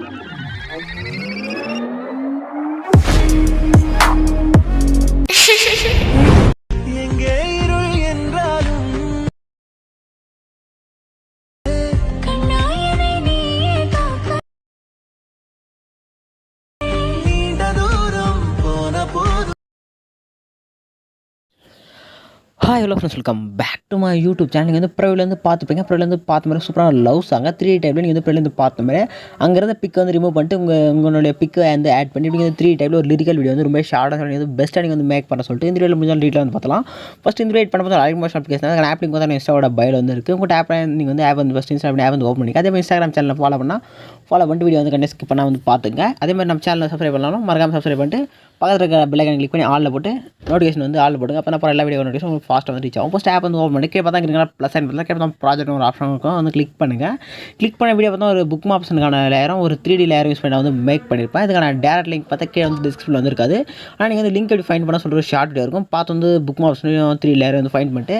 Música hi hello friends welcome back to my YouTube channel நீங்கள் வந்து ப்ரைவ்லேருந்து பார்த்துப்பீங்க ப்ரைவ்லேருந்து பார்த்த மாதிரி சூப்பராக லவ் சாங்க த்ரீ டைப்பில் நீங்கள் வந்து ப்ரைவ்லேருந்து பார்த்த மாதிரி அங்கேருந்து பிக் வந்து ரிமூவ் பண்ணிட்டு உங்கள் உங்களுடைய பிக்கை வந்து ஆட் பண்ணி நீங்கள் த்ரீ டைப்பில் ஒரு லிரிக்கல் வீடியோ வந்து ரொம்ப ஷார்ட்டாக சொல்லி வந்து பெஸ்ட்டாக நீங்கள் வந்து மேக் பண்ண சொல்லிட்டு இந்த வீடியோ முடிஞ்சாலும் டீட்டில் வந்து பார்த்தலாம் ஃபஸ்ட் இந்த வீடியோ பண்ண பார்த்தா அலைக் மோஷன் அப்ளிகேஷன் அந்த ஆப் லிங்க் வந்து இன்ஸ்டாவோட பயில் வந்து இருக்குது உங்கள் ஆப் நீங்கள் வந்து ஆப் வந்து ஃபஸ்ட் இன்ஸ்டா ஆப் வந்து ஓப்பன் பண்ணி அதே மாதிரி இன்ஸ்டாகிராம் சேனலில் ஃபாலோ பண்ணால் ஃபாலோ பண்ணிட்டு வீடியோ வந்து கண்டிப்பாக ஸ்கிப் பண்ணால் வந்து பார்த்துங்க அதே மாதிரி நம்ம சேனலில் சப்ஸ்கிரைப் பண்ணாலும் மறக்காம சப்ஸ்கிரைப் பண்ணிட்டு பக்கத்தில் இருக்கிற பெல்லைக்கன் கிளிக் பண்ணி ஆளில் போட்டு நோட்டிஃபிகேஷன் வந்து ஆளில் போடுங்க. அப்போ அப்புறம் எல்லா வீடியோ நோட்டிஃபிகேஷன் உங்களுக்கு ஃபாஸ்ட்டாக வந்து ரீச் ஆகும். ஃபஸ்ட் ஆப் வந்து ஓப்பன் பண்ணி கீழே பார்த்தா இருக்கிற ப்ளஸ் சைன் பண்ணலாம் கீழே ப்ராஜெக்ட் ஒரு ஆப்ஷன் இருக்கும். வந்து கிளிக் பண்ணுங்கள் கிளிக் பண்ண வீடியோ பார்த்தா ஒரு புக் ஆப்ஷனுக்கான லேயரும் ஒரு த்ரீ டி லேயர் யூஸ் பண்ணி வந்து மேக் பண்ணியிருப்பேன் இதுக்கான டேரக்ட் லிங்க் பார்த்தா கீழே வந்து டிஸ்கிரிப்ஷனில் வந்து இருக்காது. ஆனால் நீங்கள் வந்து லிங்க் எப்படி ஃபைன் பண்ண சொல்கிற ஒரு ஷார்ட் வீடியோ இருக்கும். பார்த்து வந்து புக் ஆப்ஷனையும் த்ரீ லேயர் வந்து ஃபைன் பண்ணிட்டு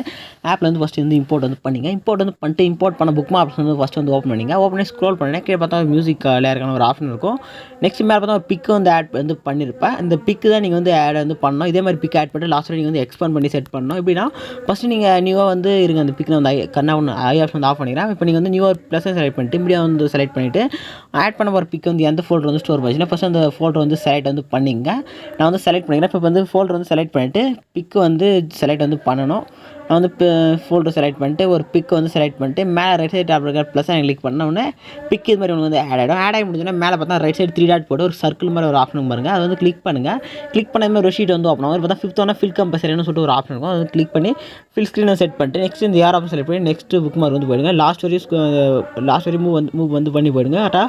ஆப்பில் வந்து ஃபஸ்ட்டு வந்து இம்போர்ட் வந்து பண்ணிங்க. இம்போர்ட் வந்து பண்ணிட்டு இம்போர்ட் பண்ண புக் ஆப்ஷன் வந்து ஃபஸ்ட்டு வந்து ஓப்பன் பண்ணிங்க. ஓப்பன் பண்ணி ஸ்க்ரோல் பண்ணி கீழே பார்த்தா மியூசிக் லேயருக்கான ஒரு ஆப்ஷன் இருக்கும். நெக்ஸ்ட் மேலே பார்த்தா ஒரு பிக்கு வந்து ஆட் வந்து பண்ணியிருப்பேன் இந்த பிக்கு தான் நீங்கள் வந்து ஆட் வந்து பண்ணணும். இதே மாதிரி பிக் ஆட் பண்ணிட்டு லாஸ்ட்டில் நீங்கள் வந்து எக்ஸ்பேண்ட் பண்ணி செட் பண்ணணும். எப்படின்னா ஃபஸ்ட்டு நீங்கள் நியூவாக வந்து இருங்க அந்த பிக்கில் வந்து ஐ கண்ணா ஒன்று ஐ ஆப்ஷன் வந்து ஆஃப் பண்ணிக்கிறேன். இப்போ நீங்கள் வந்து நியூவாக ப்ளஸ் செலக்ட் பண்ணிட்டு மீடியா வந்து செலக்ட் பண்ணிவிட்டு ஆட் பண்ண போகிற பிக் வந்து எந்த ஃபோல்டர் வந்து ஸ்டோர் பண்ணிச்சுன்னா ஃபஸ்ட் அந்த ஃபோல்டர் வந்து செலக்ட் வந்து பண்ணிங்க. நான் வந்து செலக்ட் பண்ணிக்கிறேன். இப்போ வந்து ஃபோல்டர் வந்து செலக்ட் பண்ணிவிட்டு பிக்கு வந்து செலக்ட் வந்து பண்ணணும். நான் வந்து இப்போ ஃபோல்டர் செலக்ட் பண்ணிட்டு ஒரு பிக் வந்து செலக்ட் பண்ணிட்டு மேலே ரைட் சைட் டாப் இருக்கிற ப்ளஸ் கிளிக் பண்ண உடனே பிக் இது மாதிரி ஒன்று வந்து ஆட் ஆகிடும் ஆட் ஆகி முடிஞ்சோன்னா மேலே பார்த்தா ரைட் சைடு த்ரீ டாட் போட்டு ஒரு சர்க்கிள் மாதிரி ஒரு ஆப்ஷன் பாருங்கள் அது வந்து கிளிக் பண்ணுங்கள் கிளிக் பண்ண மாதிரி ஒரு ஷீட் வந்து ஓப்பன் ஆகும். பார்த்தா ஃபிஃப்த் ஒன்னா ஃபில் கம்பல்சரின்னு சொல்லிட்டு ஒரு ஆப்ஷன் இருக்கும். அது கிளிக் பண்ணி ஃபில் ஸ்க்ரீனை செட் பண்ணிட்டு நெக்ஸ்ட் இந்த ஏர் ஆப்ஷன் செலக்ட் பண்ணி நெக்ஸ்ட் புக் மார்க் வந்து போயிடுங்க. லாஸ்ட் வரையும் லாஸ்ட் வரையும் மூவ் வந்து மூவ் வந்து பண்ணி போயிடுங்க. கரெக்டாக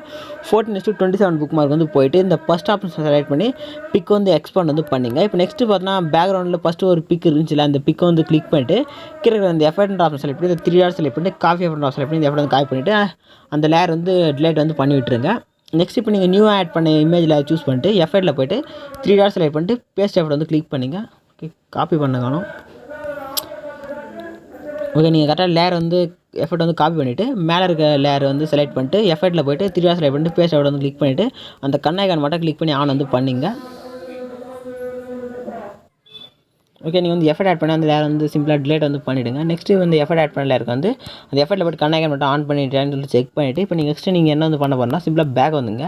fourteen next twenty seven bookmark வந்து போயிட்டு இந்த ஃபஸ்ட் ஆப்ஷன் செலக்ட் பண்ணி பிக் வந்து எக்ஸ்பாண்ட் வந்து பண்ணிங்க. இப்போ நெக்ஸ்ட் பார்த்தீங்கன்னா பேக்ரவுண்டில் ஃபஸ்ட்டு ஒரு பிக் இருந்துச்சுல அந்த பிக்கை வந்து கிளிக் பண்ணிட்டு கீழே அந்த எஃபர்ட் ஆப்ஷன் செலக்ட் பண்ணி இந்த த்ரீ ஹார்ஸ் செலக்ட் பண்ணிட்டு காஃபி எஃபர்ட் ஆப்ஷன் செலக்ட் பண்ணி இந்த எஃபர்ட் வந்து காப்பி பண்ணிவிட்டு அந்த லேயர் வந்து டிலேட் வந்து பண்ணி விட்டுருங்க. நெக்ஸ்ட் இப்போ நீங்கள் நியூ ஆட் பண்ண இமேஜில் சூஸ் பண்ணிட்டு எஃபர்ட்டில் போய்ட்டு த்ரீ டாட் செலக்ட் பண்ணிட்டு பேஸ்ட் எஃபர்ட் வந்து கிளிக் பண்ணிங்க. ஓகே காப்பி பண்ண காணும். ஓகே நீங்கள் கரெக்டாக லேயர் வந்து எஃபர்ட் வந்து காப்பி பண்ணிவிட்டு மேலே இருக்க லேயர் வந்து செலக்ட் பண்ணிட்டு எஃபர்ட்டில் போய்ட்டு த்ரீ டாட் செலக்ட் பண்ணிட்டு பேஸ்ட் எஃபர்ட் வந்து கிளிக் பண்ணிவிட்டு அந்த கண்ணாய்கான் மட்டும் கிளிக் பண்ணி ஆன் வந்து பண்ணிங்க. ஓகே நீங்கள் வந்து எஃபர்ட் ஆட் பண்ணி அந்த லேயர் வந்து சிம்பிளாக டிலேட் வந்து பண்ணிவிடுங்க நெக்ஸ்ட்டு வந்து எஃபர்ட் ஆட் பண்ண லேயருக்கு வந்து அந்த எஃபர்ட்டில் போட்டு கண்ணாய்கான் மட்டும் ஆன் பண்ணிட்டேன்னு சொல்லி செக் பண்ணிவிட்டு இப்போ நீங்கள் நெக்ஸ்ட்டு நீங்கள் என்ன வந்து பண்ண போகிறனா சிம்பிளாக பேக் வந்துங்க.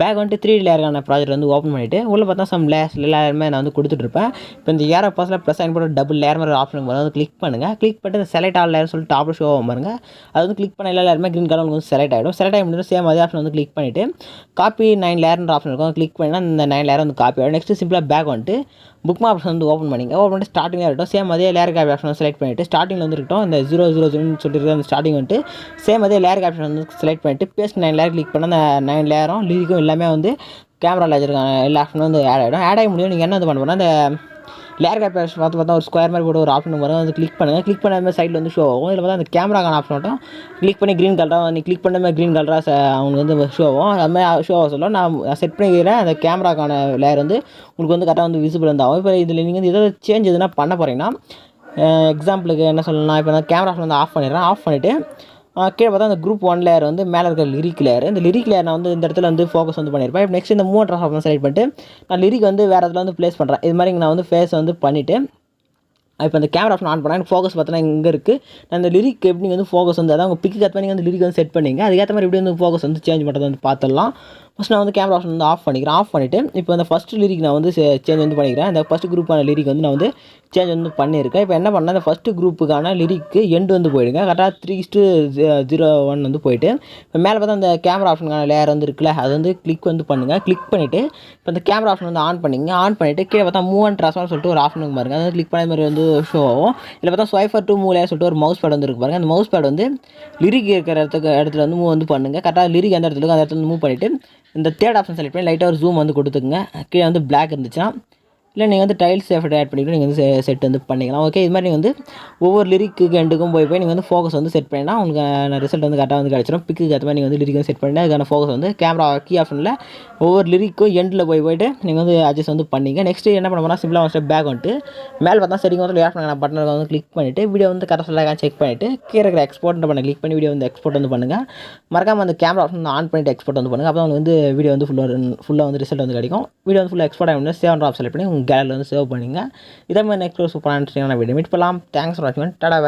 பேக் வந்துட்டு த்ரீ லேயருக்கான ப்ராஜெக்ட் வந்து ஓப்பன் பண்ணிவிட்டு உள்ளே பார்த்தா சம் லேயர்ஸ் லேயருமே நான் வந்து கொடுத்துட்ருப்பேன் இப்போ இந்த ஏற பாஸில் ப்ளஸ் சைன் போட்டு டபுள் லேயர் மாதிரி ஆப்ஷன் வரும் வந்து கிளிக் பண்ணுங்கள் கிளிக் பண்ணிட்டு அந்த செலக்ட் ஆல் லேயர் சொல்லிட்டு டாப் ஷோ ஆகும் பாருங்க. அது வந்து கிளிக் பண்ண எல்லா லேயருமே க்ரீன் கலர் வந்து செலக்ட் ஆகிடும் செலக்ட் ஆகி முடிஞ்சு சேம் அதே ஆப்ஷன் வந்து கிளிக் பண்ணிவிட்டு காப்பி நைன் லேயர்ன்ற ஆப்ஷன் இருக்கும். கிளிக் பண்ணினா இந்த நைன் லேயர் வந்து காப்பி ஆகிடும் நெக்ஸ்ட்டு சிம்பிளாக பேக் வந்துட்டு புக் ஆப்ஷன் வந்து ஓப்பன் பண்ணிங்க. ஓப்பன் பண்ணிட்டு ஸ்டார்டிங்கில் இருக்கட்டும். சேம் அதே லேயர் கேப் ஆப்ஷன் செலக்ட் பண்ணிவிட்டு ஸ்டார்டிங்கில் வந்து அந்த ஜீரோ ஜீரோ ஜீரோன்னு சொல்லிட்டு அந்த ஸ்டார்டிங் வந்துட்டு சேம் அதே லேயர் ஆப்ஷன் வந்து செலக்ட் பண்ணிட்டு பேஸ்ட் நைன் லேயர் கிளிக் பண்ண அந்த நைன் லேயரும் லிரிக்கும் எல்லாமே வந்து கேமராவில் லேஜருக்கான எல்லா ஆப்ஷனும் வந்து ஆட் ஆகிடும் ஆட் ஆகி முடியும் நீங்கள் என்ன இது பண்ண போனால் அந்த லேயர் கேப் பார்த்து பார்த்தா ஒரு ஸ்கொயர் மாதிரி போட்டு ஒரு ஆப்ஷன் வரும் அது கிளிக் பண்ணுங்கள் கிளிக் பண்ண மாதிரி சைடில் வந்து ஷோ ஆகும். இதில் பார்த்தா அந்த கேமராக்கான ஆப்ஷன் மட்டும் கிளிக் பண்ணி க்ரீன் கலராக நீ கிளிக் பண்ண மாதிரி க்ரீன் கலராக அவங்க வந்து ஷோ ஆகும். அது மாதிரி ஷோ ஆக சொல்ல நான் செட் பண்ணிக்கிறேன். அந்த கேமராக்கான லேயர் வந்து உங்களுக்கு வந்து கரெக்டாக வந்து விசிபிள் வந்து ஆகும். இப்போ இதில் நீங்கள் வந்து எதாவது சேஞ்ச் எதுனா பண்ண போகிறீங்கன்னா எக்ஸாம்பிளுக்கு என்ன சொல்லணும்னா இப்போ நான் கேமரா வந்து ஆஃப் பண்ணிடுறேன். ஆஃப் பண்ணிவிட்டு கீழே பார்த்தா அந்த குரூப் ஒன் லேயர் வந்து மேலே இருக்கிற லிரிக் லேயர் இந்த லிரிக் லேயர் நான் வந்து இந்த இடத்துல வந்து ஃபோக்கஸ் வந்து பண்ணியிருப்பேன். இப்போ நெக்ஸ்ட் இந்த மூவ் ஆஃப் செலக்ட் பண்ணிட்டு நான் லிரிக் வந்து வேறு இடத்துல வந்து ப்ளேஸ் பண்ணுறேன் இது மாதிரி நான் வந்து ஃபேஸ் வந்து பண்ணிவிட்டு இப்போ அந்த கேமரா ஆப்ஷன் ஆன் பண்ணால் எனக்கு ஃபோக்கஸ் பார்த்தோன்னா இங்கே இருக்குது நான் அந்த லிரிக் எப்படி நீங்கள் வந்து ஃபோக்கஸ் வந்து அதான் உங்கள் பிக்கு கற்று நீங்கள் வந்து லிரிக் வந்து செட் பண்ணிங்க. அதுக்கேற்ற மாதிரி எப்படி வந்து ஃபோக்கஸ் வந்து சேஞ்ச் பண்ணுறது வந்து பார்த்துடலாம் ஃபஸ்ட் நான் வந்து கேமரா ஆப்ஷன் வந்து ஆஃப் பண்ணிக்கிறேன். ஆஃப் பண்ணிவிட்டு இப்போ அந்த ஃபஸ்ட் லிரிக் நான் வந்து சேஞ்ச் வந்து பண்ணிக்கிறேன். அந்த ஃபஸ்ட் குரூப்பான லிரிக் வந்து நான் வந்து சேஞ்ச் வந்து பண்ணியிருக்கேன். இப்போ என்ன பண்ணேன் அந்த ஃபஸ்ட்டு குரூப்புக்கான லிரிக்கு எண்டு வந்து போயிடுங்க. கரெக்டாக த்ரீ டு ஜீரோ ஒன் வந்து போயிட்டு இப்போ மேலே பார்த்தா அந்த கேமரா ஆப்ஷனுக்கான லேயர் வந்து இருக்குல்ல அது வந்து கிளிக் வந்து பண்ணுங்கள் கிளிக் பண்ணிவிட்டு இப்போ அந்த கேமரா ஆப்ஷன் வந்து ஆன் பண்ணிங்க. ஆன் பண்ணிவிட்டு கீழே பார்த்தா மூவ் அண்ட் ட்ரான்ஸ்ஃபார் சொல்லிட்டு ஒரு ஆப்ஷன் பாருங்க. அதை கிளிக் பண்ண மாதிரி வந்து ஷோ ஆகும் இதில் பார்த்தா ஸ்வைஃபர் டூ மூலையாக சொல்லிட்டு ஒரு மவுஸ் பேட் வந்துருக்கு பாருங்கள் அந்த மவுஸ் பேட் வந்து லிரிக் இருக்கிற இடத்துக்கு இடத்துல வந்து மூவ் வந்து பண்ணுங்கள் கரெக்டாக லிரிக் எந்த இடத்துல அந்த இடத்துல வந்து மூவ் பண்ணிவிட்டு இந்த தேர்ட் ஆப்ஷன் செலக்ட் பண்ணி லைட்டாக ஒரு ஜூம் வந்து கொடுத்துக்குங்க. கீழே வந்து பிளாக் இருந்துச்சுன்னா இல்லை நீங்கள் வந்து டைல்ஸ் எஃபர்ட் ஆட் பண்ணிக்கிட்டு நீங்கள் வந்து செட் வந்து பண்ணிக்கலாம். ஓகே இது மாதிரி நீங்கள் வந்து ஒவ்வொரு லிரிக்கு எண்டுக்கும் போய் போய் நீங்கள் வந்து ஃபோக்கஸ் வந்து செட் பண்ணினா உங்களுக்கு ரிசல்ட் வந்து கரெக்டாக வந்து கிடச்சிடும் பிக்கு ஏற்ற மாதிரி நீங்கள் வந்து லிரிக் வந்து செட் பண்ணி அதுக்கான ஃபோக்கஸ் வந்து கேமரா கீ ஆப்ஷனில் ஒவ்வொரு லிரிக்கும் எண்டில் போய் போயிட்டு நீங்கள் வந்து அட்ஜஸ்ட் வந்து பண்ணிங்க. நெக்ஸ்ட்டு என்ன பண்ண போனால் சிம்பிளாக ஸ்டெப் பேக் வந்துட்டு மேலே பார்த்தா சரிங்க வந்து லேஃப்ட் நான் பட்டனை வந்து கிளிக் பண்ணிவிட்டு வீடியோ வந்து கரெக்டாக செக் பண்ணிவிட்டு கீழே இருக்கிற எக்ஸ்போர்ட் பண்ண கிளிக் பண்ணி வீடியோ வந்து எக்ஸ்போர்ட் வந்து பண்ணுங்கள் மறக்காமல் அந்த கேமரா ஆப்ஷன் ஆன் பண்ணிவிட்டு எக்ஸ்போர்ட் வந்து பண்ணுங்கள் அப்போ வந்து வீடியோ வந்து ஃபுல்லாக ஃபுல்லாக வந்து ரிசல்ட் வந்து கிடைக்கும். வீடியோ வந்து ஃபுல்லாக எக்ஸ்போர்ட் ஆகி சேவன் ஆப் செலக்ட் பண்ணி கேலரியில் வந்து சேவ் பண்ணிங்க. இதே மாதிரி நெக்ஸ்ட் சூப்பரான வீடியோ மீட் பண்ணலாம். தேங்க்ஸ் ஃபார் வாட்சிங் டாடா